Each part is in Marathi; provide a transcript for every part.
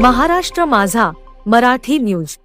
महाराष्ट्र माझा मराठी न्यूज.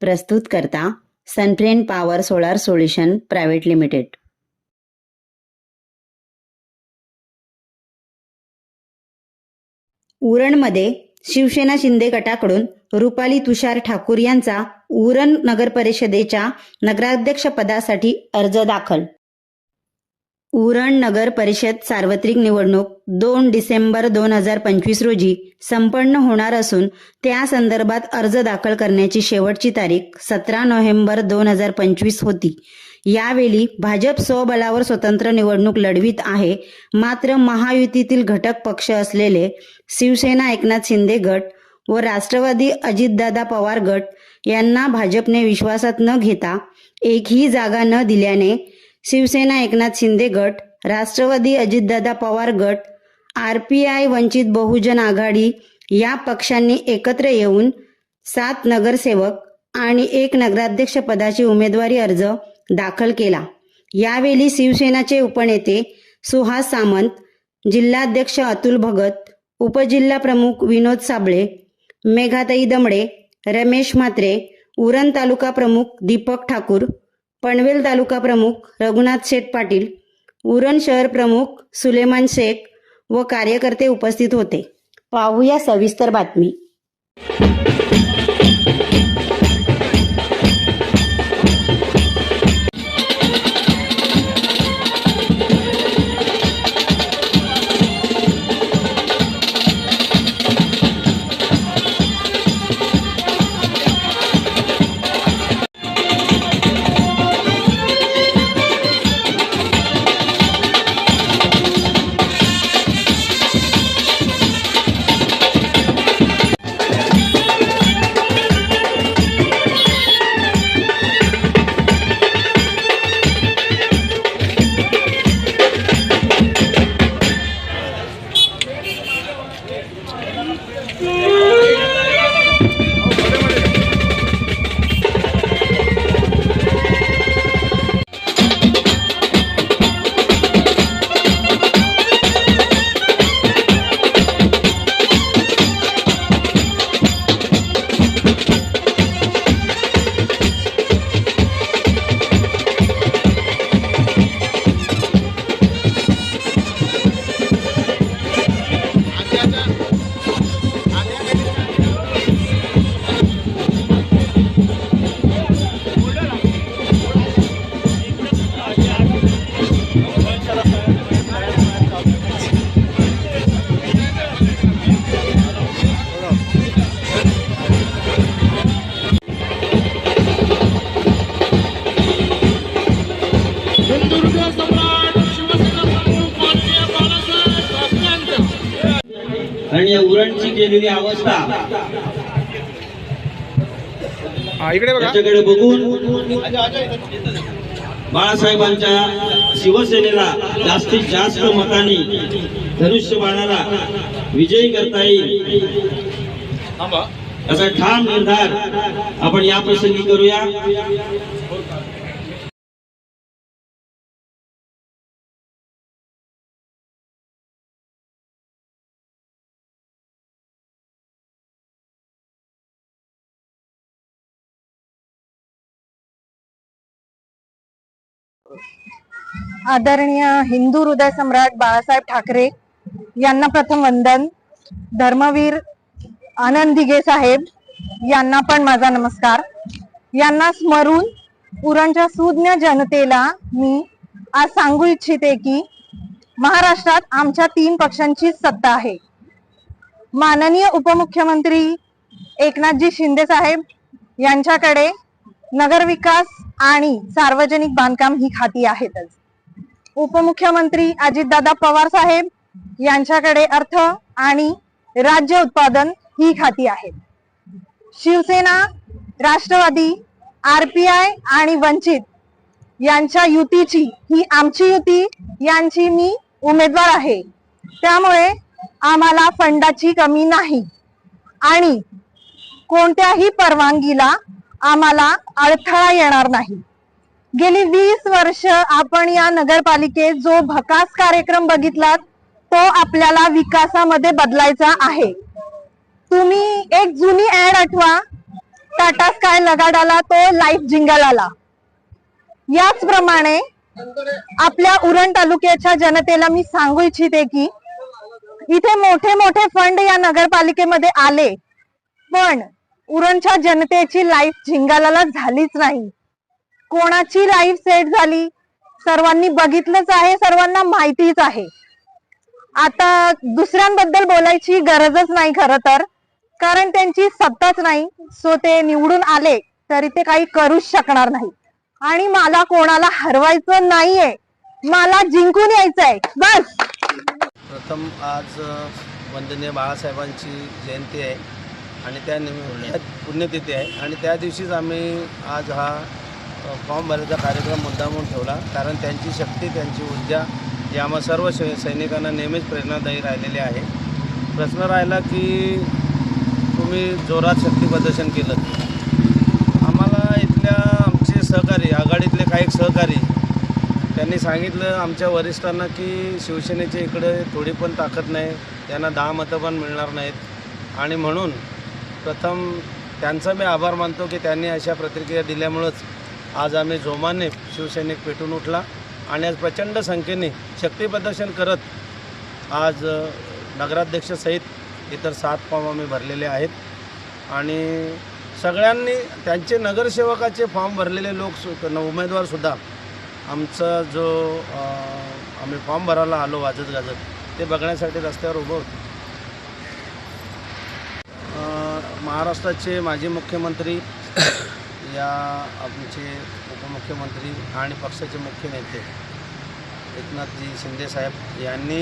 प्रस्तुत करता Sunfriend power solar solution private limited. उरणमध्ये Shiv Sena Shinde गटाकडून रुपाली तुषार ठाकूर यांचा उरण नगर परिषदेच्या अर्ज दाखल. उरण नगर परिषद सार्वत्रिक निवडणूक दोन डिसेंबर दोन हजार पंचवीस रोजी संपन्न होणार असून त्या संदर्भात अर्ज दाखल करण्याची शेवटची तारीख सतरा नोव्हेंबर दोन हजार पंचवीस होती. यावेळी भाजप स्वबलावर स्वतंत्र निवडणूक लढवित आहे. मात्र महायुतीतील घटक पक्ष असलेले शिवसेना एकनाथ शिंदे गट व राष्ट्रवादी अजितदादा पवार गट यांना भाजपने विश्वासात न घेता एकही जागा न दिल्याने शिवसेना एकनाथ शिंदे गट राष्ट्रवादी अजितदादा पवार गट R P I Vanchit Bahujan Aghadi या पक्षांनी एकत्र येऊन सात नगरसेवक आणि एक नगराध्यक्ष पदाची उमेदवारी अर्ज दाखल केला. यावेळी शिवसेनाचे उपनेते सुहास सामंत जिल्हाध्यक्ष अतुल भगत उपजिल्हा प्रमुख विनोद साबळे मेघाताई दमडे रमेश म्हात्रे उरण तालुका प्रमुख दीपक ठाकूर पनवेल तालुका प्रमुख रघुनाथ शेठ पाटील उरण शहर प्रमुख सुलेमान शेख व कार्यकर्ते उपस्थित होते. पाहूया सविस्तर बातमी. केलेली अवस्था. इकडे त्याच्याकडे बघून बाळासाहेबांच्या शिवसेनेला जास्तीत जास्त मतांनी धनुष्यबाणाला विजयी करता येईल. असा ठाम निर्धार आपण या प्रसंगी करूया. आदरणीय हिंदू हृदय सम्राट बाळासाहेब ठाकरे यांना प्रथम वंदन. धर्मवीर आनंद दिघे साहेब यांना पण माझा नमस्कार. यांना स्मरून पुरणच्या सुज्ञ जनतेला मी आज सांगू इच्छिते की महाराष्ट्रात आमच्या तीन पक्षांची सत्ता आहे. माननीय उपमुख्यमंत्री एकनाथजी शिंदे साहेब यांच्याकडे नगरविकास आणि सार्वजनिक बांधकाम ही खाती आहेतच. उपमुख्यमंत्री अजितदादा पवार साहेब यांच्याकडे अर्थ आणि राज्य उत्पादन ही खाती आहेत. शिवसेना राष्ट्रवादी आरपीआय आणि वंचित यांच्या युतीची ही आमची युती यांची मी उमेदवार आहे. त्यामुळे आम्हाला फंडाची कमी नाही. आणि कोणत्याही परवानगीला आम्हाला अडथळा येणार नाही. गेली वीस वर्ष आपण या नगरपालिकेत जो भकास कार्यक्रम बघितलात तो आपल्याला विकासामध्ये बदलायचा आहे. तुम्ही एक जुनी ऍड आठवा. टाटा स्काय लगाडाला तो लाईफ जिंगल आला. याचप्रमाणे आपल्या उरण तालुक्याच्या जनतेला मी सांगू इच्छिते की इथे मोठे मोठे फंड या नगरपालिकेमध्ये आले. पण उरणच्या जनतेची लाईफ झिंगाला झालीच नाही. कोणाची लाईफ सेट झाली? सर्वांनी बघितलंच आहे सर्वांना माहितीच आहे. आता दुसऱ्यांबद्दल बोलायची गरजच नाही खरं तर. कारण त्यांची सत्ताच नाही. सो ते निवडून आले तरी ते काही करूच शकणार नाही. आणि मला कोणाला हरवायचं नाहीये. मला जिंकून यायचंय. बस! प्रथम आज वंदनीय बाळासाहेबांची जयंती आहे. आणि त्या निमित्त पुण्यतिथी आहे. आणि त्या दिवशीच आम्ही आज हा फॉर्म भरायचा कार्यक्रम मुद्दामून ठेवला. कारण त्यांची शक्ती त्यांची ऊर्जा ही आम्हा सर्व सैनिकांना नेहमीच प्रेरणादायी राहिलेली आहे. प्रश्न राहिला की तुम्ही जोरात शक्ती प्रदर्शन केलं. आम्हाला इथल्या आमचे सहकारी आघाडीतले काही सहकारी त्यांनी सांगितलं आमच्या वरिष्ठांना की शिवसेनेच्या इकडे थोडी पण ताकद नाही त्यांना दहा मतं पण मिळणार नाहीत. आणि म्हणून प्रथम त्यांचा मी आभार मानतो की त्यांनी अशा प्रतिक्रिया दिल्यामुळंच आज आम्ही जोमाने शिवसैनिक पेटून उठला आणि आज प्रचंड संख्येने शक्तीप्रदर्शन करत आज नगराध्यक्षसहित इतर सात फॉर्म आम्ही भरलेले आहेत. आणि सगळ्यांनी त्यांचे नगरसेवकाचे फॉर्म भरलेले लोक सु उमेदवारसुद्धा आमचा जो आम्ही फॉर्म भरायला आलो वाजत गाजत ते बघण्यासाठी रस्त्यावर उभं होतं अ, महाराष्ट्राचे माजी मुख्यमंत्री या आमचे उपमुख्यमंत्री आणि पक्षाचे मुख्य नेते एकनाथजी शिंदेसाहेब यांनी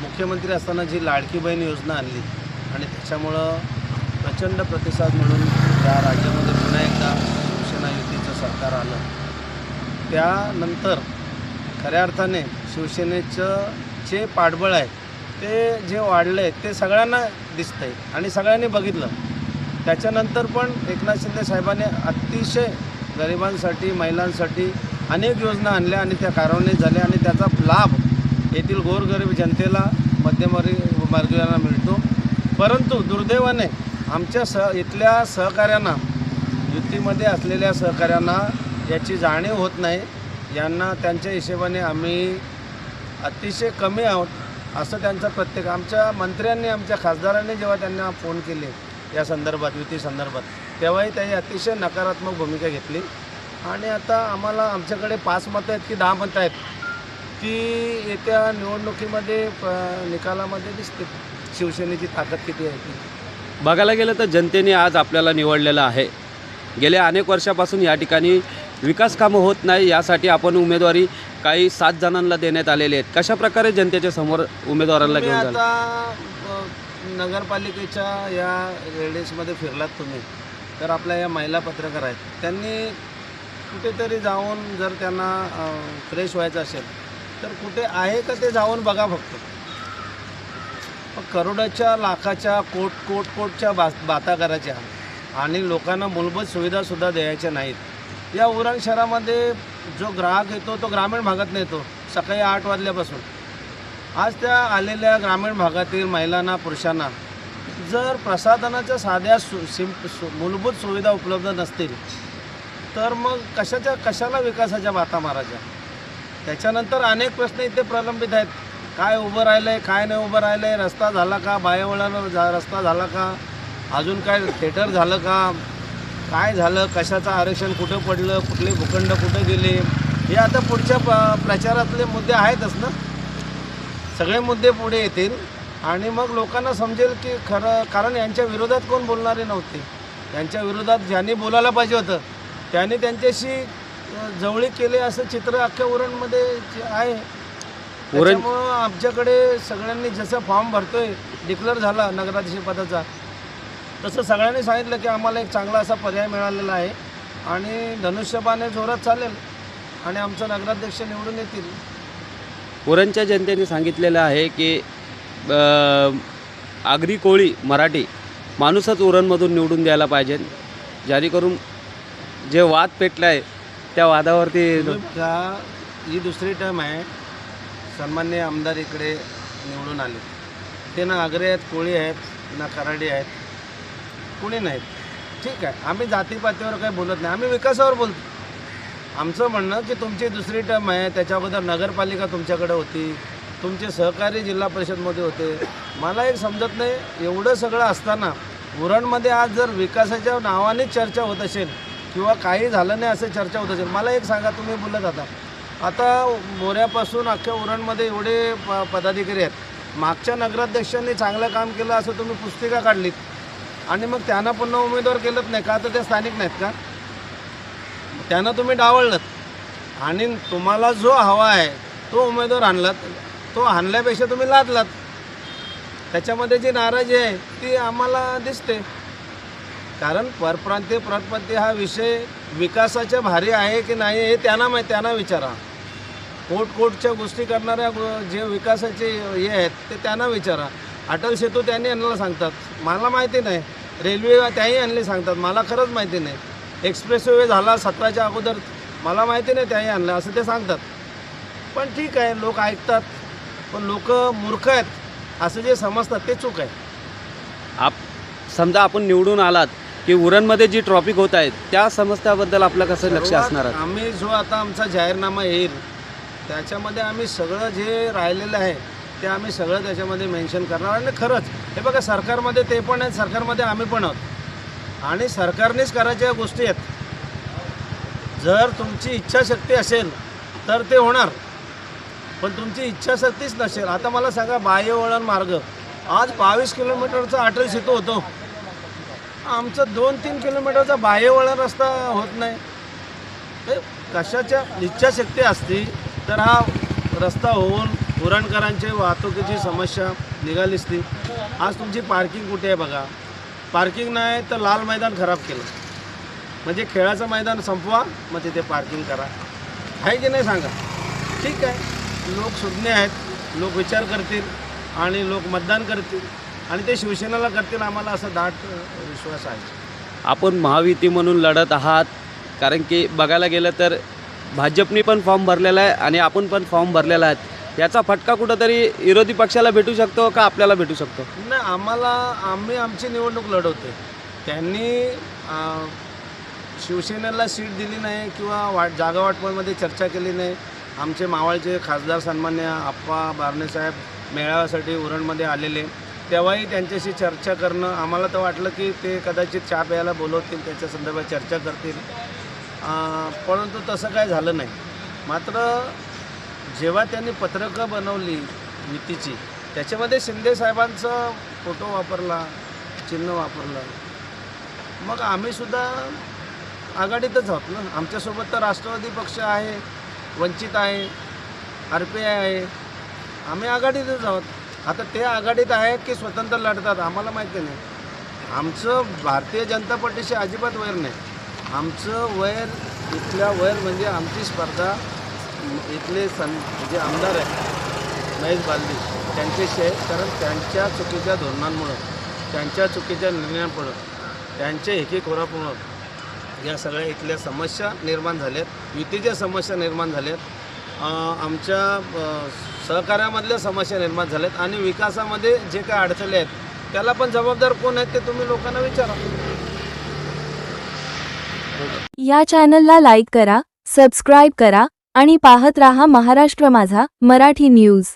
मुख्यमंत्री असताना जी लाडकी बहीण योजना आणली आणि त्याच्यामुळं प्रचंड प्रतिसाद मिळून या राज्यामध्ये पुन्हा एकदा शिवसेना युतीचं सरकार आलं. त्यानंतर खऱ्या अर्थाने शिवसेनेचं जे पाठबळ आहे ते जे वाढलं आहे ते सगळ्यांना दिसतं आहे आणि सगळ्यांनी बघितलं. त्याच्यानंतर पण एकनाथ शिंदे साहेबांनी अतिशय गरिबांसाठी महिलांसाठी अनेक योजना आणल्या आणि त्या कार्यान्वित झाल्या आणि त्याचा लाभ येथील गोरगरीब जनतेला मध्यमवर्गी वर्गीयांना मिळतो. परंतु दुर्दैवाने आमच्या सह इथल्या सहकाऱ्यांना युतीमध्ये असलेल्या सहकाऱ्यांना याची जाणीव होत नाही. यांना त्यांच्या हिशेबाने आम्ही अतिशय कमी आहोत असं त्यांचं प्रत्येक आमच्या मंत्र्यांनी आमच्या खासदारांनी जेव्हा त्यांना फोन केले या संदर्भात युती संदर्भात. तेव्हाही त्यांनी अतिशय नकारात्मक भूमिका घेतली. आणि आता आम्हाला आमच्याकडे पाच मतं आहेत की दहा मतं आहेत ती येत्या निवडणुकीमध्ये प- निकालामध्ये दिसते शिवसेनेची ताकद किती आहे ती? बघायला गेलं तर जनतेने आज आपल्याला निवडलेलं आहे. गेल्या अनेक वर्षापासून या ठिकाणी विकास कामं होत नाही यासाठी आपण उमेदवारी काही सात जणांना देण्यात आलेले आहेत. कशा प्रकारे जनतेच्या समोर उमेदवारांना घेऊन आता नगरपालिकेच्या या रेडियसमध्ये फिरलात तुम्ही तर आपल्या या महिला पत्रकार आहेत. त्यांनी कुठेतरी जाऊन जर त्यांना फ्रेश व्हायचं असेल तर कुठे आहे का ते जाऊन बघा फक्त. मग करोडाच्या लाखाच्या कोट कोट कोटच्या बा बाता करायच्या आणि लोकांना मूलभूत सुविधासुद्धा द्यायच्या नाहीत. या उरण शहरामध्ये जो ग्राहक येतो तो ग्रामीण भागात येतो सकाळी आठ वाजल्यापासून. आज त्या आलेल्या ग्रामीण भागातील महिलांना पुरुषांना जर प्रसाधनाच्या साध्या सु सिम सु मूलभूत सुविधा उपलब्ध नसतील तर मग कशाच्या कशाला विकासाच्या बाता मारायच्या? त्याच्यानंतर अनेक प्रश्न इथे प्रलंबित आहेत. काय उभं राहिलं आहे काय नाही उभं राहिलं आहे रस्ता झाला का बायावळानं जा रस्ता झाला का अजून काय थिएटर झालं का काय झालं कशाचं आरक्षण कुठं पडलं कुठले भूखंड कुठं गेले हे आता पुढच्या प प्रचारातले मुद्दे आहेतच ना? सगळे मुद्दे पुढे येतील आणि मग लोकांना समजेल की खरं कारण यांच्या विरोधात कोण बोलणारे नव्हते. यांच्या विरोधात ज्यांनी बोलायला पाहिजे होतं त्यांनी त्यांच्याशी अ, जवळीक केले असं चित्र अख्ख्या उरणमध्ये जे आहे. त्याच्यामुळं आमच्याकडे सगळ्यांनी जसं फॉर्म भरतोय डिक्लेअर झाला नगराध्यक्ष पदाचा तसं सगळ्यांनी सांगितलं की आम्हाला एक चांगला असा पर्याय मिळालेला आहे. आणि धनुष्यबाने जोरात चालेल आणि आमचं नगराध्यक्ष निवडून येतील. उरणच्या जनतेने सांगितलेलं आहे की आगरी कोळी मराठी माणूसच उरणमधून निवडून द्यायला पाहिजे. जेणेकरून जे वाद पेटला आहे त्या वादावरती ही दुसरी टर्म आहे. सन्मान्य आमदार इकडे निवडून आले. ते ना आग्रे आहेत कोळी आहेत ना कराडी आहेत. कुणी नाहीत. ठीक आहे. आम्ही जातीपातीवर काही बोलत नाही. आम्ही विकासावर बोलतो. आमचं म्हणणं की तुमची दुसरी टर्म आहे त्याच्याबद्दल नगरपालिका तुमच्याकडे होती तुमचे सहकारी जिल्हा परिषदमध्ये होते. मला एक समजत नाही एवढं सगळं असताना उरणमध्ये आज जर विकासाच्या नावानेच चर्चा होत असेल किंवा काही झालं नाही असं चर्चा होत असेल मला एक सांगा तुम्ही बोलत आता. आता मोऱ्यापासून अख्ख्या उरणमध्ये एवढे प पदाधिकारी आहेत. मागच्या नगराध्यक्षांनी चांगलं काम केलं असं तुम्ही पुस्तिका काढलीत. आणि मग त्यांना पुन्हा उमेदवार केलंच नाही का तर ते स्थानिक नाहीत का? त्यांना तुम्ही डावळलं आणि तुम्हाला जो हवा आहे तो उमेदवार आणलात तो आणल्यापेक्षा तुम्ही लादलात. त्याच्यामध्ये जी नाराजी आहे ती आम्हाला दिसते. कारण परप्रांतीय प्रतपत्ती हा विषय विकासाच्या भारी आहे की नाही हे त्यांना माहीत त्यांना विचारा. कोट कोटच्या गोष्टी करणाऱ्या जे विकासाचे हे आहेत ते त्यांना विचारा. अटल सेतू त्यांनी आणायला सांगतात. मला माहिती नाही. रेल्वे त्याही आणले सांगतात. मला खरंच माहिती नाही. एक्सप्रेस वे झाला सतराच्या अगोदर. मला माहिती नाही त्याही आणलं असं ते सांगतात. पण ठीक आहे लोक ऐकतात. पण लोक मूर्ख आहेत असं जे समजतात ते चूक आहे. आप समजा आपण निवडून आलात की उरणमध्ये जी ट्रॉफिक होत आहेत त्या समस्याबद्दल आपलं कसं लक्ष असणार आहे? आम्ही जो आता आमचा जाहीरनामा येईल त्याच्यामध्ये आम्ही सगळं जे राहिलेलं आहे ते आम्ही सगळं त्याच्यामध्ये मेन्शन करणार. आणि खरंच हे बघा सरकारमध्ये ते पण आहेत सरकारमध्ये आम्ही पण आहोत. आणि सरकारनेच करायच्या गोष्टी आहेत. जर तुमची इच्छाशक्ती असेल तर ते होणार. पण तुमची इच्छाशक्तीच नसेल. आता मला सांगा बाह्यवळण मार्ग. आज बावीस किलोमीटरचा अटल सेतू होतो. आमचं दोन तीन किलोमीटरचा बाह्यवळण रस्ता होत नाही. हे कशाच्या इच्छाशक्ती असती तर हा रस्ता होऊन उरणकरांची वाहतुकीची समस्या निघाली असती आज तुमची पार्किंग कुठे आहे बघा? पार्किंग नाही तर लाल मैदान खराब केलं. म्हणजे खेळाचं मैदान संपवा मग तिथे पार्किंग करा. आहे की नाही सांगा? ठीक आहे. लोक सुज्ञ आहेत लोक विचार करतील आणि लोक मतदान करतील आणि ते शिवसेनेला करतील आम्हाला असा दाट विश्वास आहे. आपण महायुती म्हणून लढत आहात. कारण की बघायला गेलं तर भाजपनी पण फॉर्म भरलेला आहे आणि आपण पण फॉर्म भरलेला आहे. याचा फटका कुठंतरी विरोधी पक्षाला भेटू शकतो का आपल्याला भेटू शकतो? नाही आम्हाला आम्ही आमची निवडणूक लढवते त्यांनी शिवसेनेला सीट दिली नाही किंवा वाट जागा वाटपामध्ये चर्चा केली नाही. आमचे मावळचे खासदार सन्मान्य आप्पा बारणेसाहेब मेळाव्यासाठी उरणमध्ये आलेले. तेव्हाही त्यांच्याशी चर्चा करणं आम्हाला तर वाटलं की ते कदाचित चहा प्यायला बोलवतील त्याच्या संदर्भात चर्चा करतील. परंतु तसं काय झालं नाही. मात्र जेव्हा त्यांनी पत्रकं बनवली युतीची त्याच्यामध्ये शिंदे साहेबांचा फोटो वापरला चिन्ह वापरलं. मग आम्हीसुद्धा आघाडीतच आहोत ना. आमच्यासोबत तर राष्ट्रवादी पक्ष आहे वंचित आहे आर पी आय आहे. आम्ही आघाडीतच आहोत. आता ते आघाडीत आहेत की स्वतंत्र लढतात आम्हाला माहिती नाही. आमचं भारतीय जनता पार्टीशी अजिबात वैर नाही. आमचं वैर इथल्या वैर म्हणजे आमची स्पर्धा इथले सं जे आमदार आहेत महेश बालदी त्यांच्याशी आहे कारण त्यांच्या चुकीच्या धोरणांमुळं त्यांच्या चुकीच्या निर्णयांमुळं त्यांच्या एकीखोरामुळं या सगळ्या इथल्या समस्या निर्माण झाल्यात. युतीच्या समस्या निर्माण झाल्यात. आहेत आमच्या सहकार्यामधल्या समस्या निर्माण झाल्यात आणि विकासामध्ये जे काय अडचणी आहेत त्याला पण जबाबदार कोण आहेत ते तुम्ही लोकांना विचारा. या चॅनलला लाईक करा सबस्क्राईब करा आणि पाहत रहा महाराष्ट्र माझा मराठी न्यूज.